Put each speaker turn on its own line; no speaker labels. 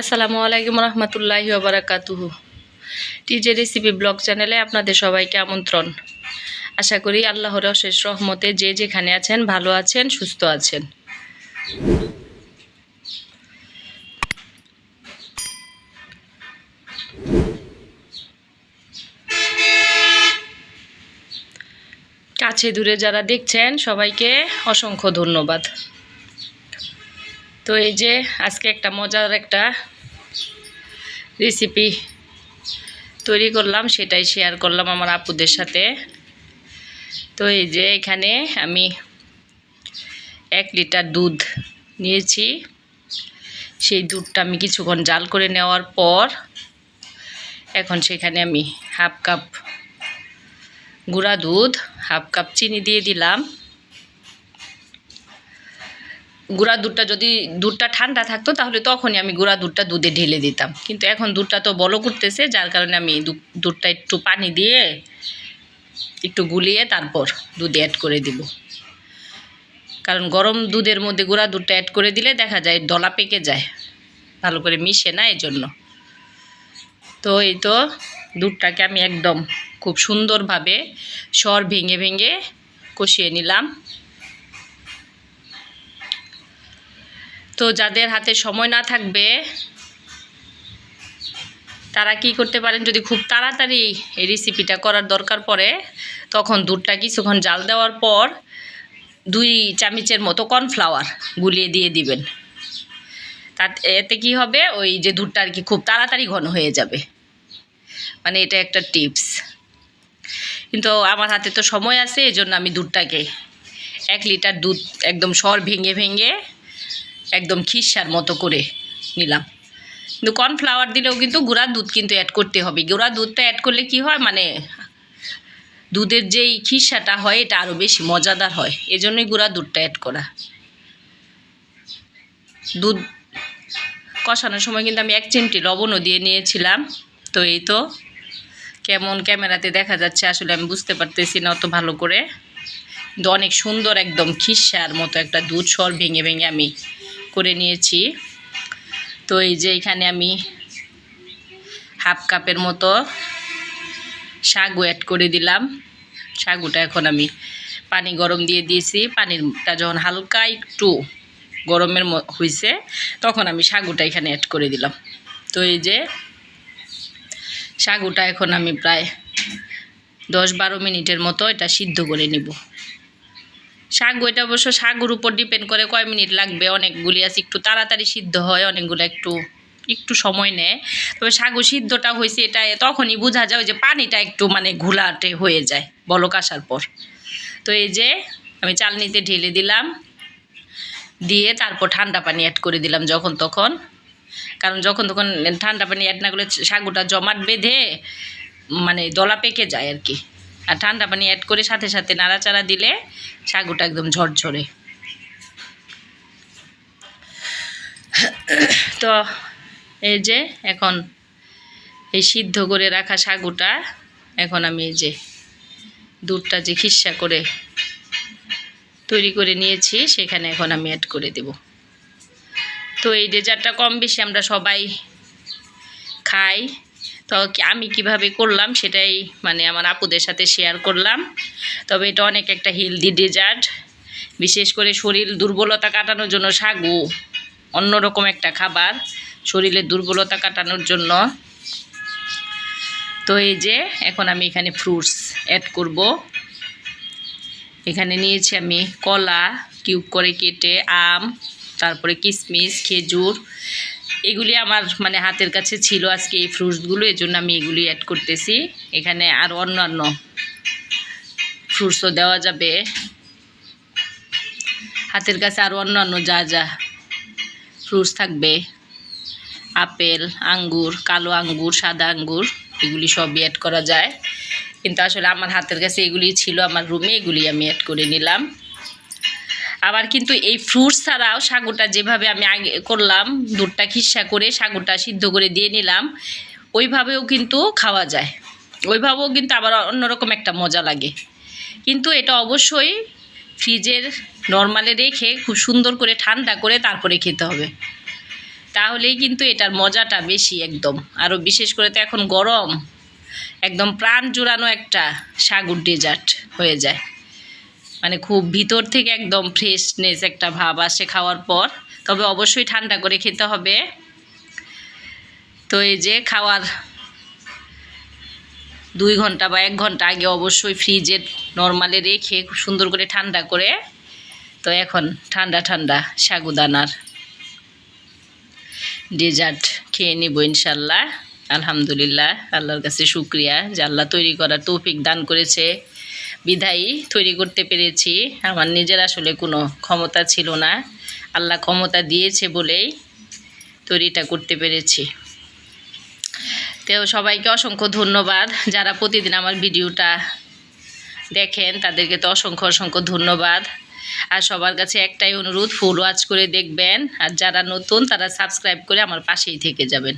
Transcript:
আসসালামু আলাইকুম রহমতুল্লাহি ওবরাকাতুহু টিজে রেসিপি ব্লগ চ্যানেলে আপনাদের সবাইকে আমন্ত্রণ। আশা করি আল্লাহর অশেষ রহমতে যে যেখানে আছেন, ভালো আছেন, সুস্থ আছেন। কাছে দূরে যারা দেখছেন, সবাইকে অসংখ্য ধন্যবাদ। তো এই যে আজকে একটা মজার একটা রেসিপি তৈরি করলাম, সেটাই শেয়ার করলাম আমার আপুদের সাথে। তো এই যে এখানে আমি এক লিটার দুধ নিয়েছি। সেই দুধটা আমি কিছুক্ষণ জাল করে নেওয়ার পর এখন সেখানে আমি হাফ কাপ গুঁড়া দুধ হাফ কাপ চিনি দিয়ে দিলাম। গুঁড়া দুধটা যদি দুধটা ঠান্ডা থাকতো, তাহলে তখনই আমি গুঁড়া দুধটা দুধে ঢেলে দিতাম। কিন্তু এখন দুধটা তো বলো করতেছে যার কারণে আমি দুধটা একটু পানি দিয়ে একটু গুলিয়ে তারপর দুধে অ্যাড করে দিব। কারণ গরম দুধের মধ্যে গুঁড়া দুধটা অ্যাড করে দিলে দেখা যায় দলা পেকে যায়, ভালো করে মিশে না এই জন্য তো এই তো দুধটাকে আমি একদম খুব সুন্দরভাবে সর ভেঙে ভেঙে কষিয়ে নিলাম। তো যাদের হাতে সময় না থাকবে, তারা কি করতে পারেন? যদি খুব তাড়াতাড়ি এই রেসিপিটা করার দরকার পড়ে, তখন দুধটা কিছুক্ষণ জাল দেওয়ার পর দুই চামচের মতো কর্নফ্লাওয়ার গুলিয়ে দিয়ে দিবেন। তাতে, এতে কি হবে? ওই যে দুধটা আর কি খুব তাড়াতাড়ি ঘন হয়ে যাবে। মানে এটা একটা টিপস কিন্তু আমার হাতে তো সময় আছে এই জন্য আমি দুধটাকে এক লিটার দুধ একদম সর ভেঙে ভেঙে একদম খিসার মতো করে নিলাম। কিন্তু কর্নফ্লাওয়ার দিলেও কিন্তু গুঁড়ার দুধ কিন্তু অ্যাড করতে হবে। গুঁড়া দুধটা অ্যাড করলে কি হয়? মানে দুধের যেই খিসাটা হয়, এটা আরও বেশি মজাদার হয়। এজন্যই গুঁড়া দুধটা অ্যাড করা। দুধ কষানোর সময় কিন্তু আমি এক চিমটি লবণও দিয়ে নিয়েছিলাম। তো এই তো কেমন ক্যামেরাতে দেখা যাচ্ছে, আসলে আমি বুঝতে পারতেছি না অত ভালো করে। কিন্তু অনেক সুন্দর একদম খিসার মতো একটা দুধ, সর ভেঙে ভেঙে আমি করে নিয়েছি। তো এই যে এখানে আমি হাফ কাপের মতো সাগু অ্যাড করে দিলাম। সাগুটা এখন আমি পানি গরম দিয়ে দিয়েছি। পানিটা যখন হালকা একটু গরমের হয়েছে তখন আমি সাগুটা এখানে অ্যাড করে দিলাম। তো এই যে সাগুটা এখন আমি প্রায় দশ বারো মিনিটের মতো এটা সিদ্ধ করে নিব। শাক এটা অবশ্য শাগুর উপর ডিপেন্ড করে কয় মিনিট লাগবে, অনেকগুলি আছে, একটু তাড়াতাড়ি সিদ্ধ হয়, অনেকগুলো একটু একটু সময় নেয়। তবে সাগু সিদ্ধটা হয়েছে, এটা তখনই বোঝা যায় যে পানিটা একটু মানে ঘোলাটে হয়ে যায়, বলক আসার পর। তো এই যে, আমি চালনিতে ঢেলে দিলাম, দিয়ে তারপর ঠান্ডা পানি অ্যাড করে দিলাম যখন তখন। কারণ যখন তখন ঠান্ডা পানি অ্যাড না করলে সাগুটা জমাট বেঁধে মানে দলা পেকে যায় আর কি। আর ঠান্ডা পানি অ্যাড করে সাথে সাথে নাড়াচাড়া দিলে সাগুটা একদম ঝরঝরে। তো এই যে এখন এই সিদ্ধ করে রাখা সাগুটা এখন আমি এই যে দুধটা যে খিসা করে তৈরি করে নিয়েছি, সেখানে এখন আমি অ্যাড করে দেব। তো এই ডেজার্টটা কম বেশি আমরা সবাই খাই। তো আমি কীভাবে করলাম সেটাই মানে আমার আপুদের সাথে শেয়ার করলাম। তবে এটা অনেক একটা হেলদি ডেজার্ট বিশেষ করে শরীর দুর্বলতা কাটানোর জন্য সাগু অন্যরকম একটা খাবার শরীরের দুর্বলতা কাটানোর জন্য। তো এই যে এখন আমি এখানে ফ্রুটস অ্যাড করব। এখানে নিয়েছি আমি কলা কিউব করে কেটে আম, তারপরে কিশমিশ খেজুর এগুলি আমার মানে হাতের কাছে ছিল আজকে এই ফ্রুটসগুলো এই জন্য আমি এগুলি অ্যাড করতেছি। এখানে আর অন্যান্য ফ্রুটসও দেওয়া যাবে। হাতের কাছে আর অন্যান্য যা যা ফ্রুটস থাকবে, আপেল, আঙ্গুর, কালো আঙ্গুর, সাদা আঙ্গুর, এগুলি সবই অ্যাড করা যায়। কিন্তু আসলে আমার হাতের কাছে এগুলি ছিল, আমার রুমে এগুলি আমি অ্যাড করে নিলাম। আবার কিন্তু এই ফ্রুটস ছাড়াও সাগুটা যেভাবে আমি আগে করলাম, দুধটা খিসা করে সাগুটা সিদ্ধ করে দিয়ে নিলাম, ওইভাবেও কিন্তু খাওয়া যায়। ওইভাবেও কিন্তু আবার অন্যরকম একটা মজা লাগে। কিন্তু এটা অবশ্যই ফ্রিজের নর্মালে রেখে খুব সুন্দর করে ঠান্ডা করে তারপরে খেতে হবে। তাহলেই কিন্তু এটার মজাটা বেশি একদম। আরও বিশেষ করে তো এখন গরম, একদম প্রাণ জুড়ানো একটা সাগুর ডেজার্ট হয়ে যায়। মানে খুব ভিতর থেকে একদম ফ্রেশনেস একটা ভাব আসে খাওয়ার পর। তবে অবশ্যই ঠান্ডা করে খেতে হবে। তো এই যে খাওয়ার দুই ঘণ্টা বা এক ঘণ্টা আগে অবশ্যই ফ্রিজে নর্মালে রেখে খুব সুন্দর করে ঠান্ডা করে, তো এখন ঠান্ডা ঠান্ডা সাগুদানার ডেজার্ট খেয়ে নিব ইনশাল্লাহ। আলহামদুলিল্লাহ, আল্লাহর কাছে শুক্রিয়া যে আল্লাহ তৈরি করার তৌফিক দান করেছে। বিধায়ী তৈরি করতে পেরেছি। আমার নিজের আসলে কোনো ক্ষমতা ছিল না। আল্লাহ ক্ষমতা দিয়েছে বলেই তৈরিটা করতে পেরেছি। তো সবাইকে অসংখ্য ধন্যবাদ। যারা প্রতিদিন আমার ভিডিওটা দেখেন, তাদেরকে তো অসংখ্য অসংখ্য ধন্যবাদ। আর সবার কাছে একটাই অনুরোধ, ফুল ওয়াচ করে দেখবেন। আর যারা নতুন, তারা সাবস্ক্রাইব করে আমার পাশেই থেকে যাবেন।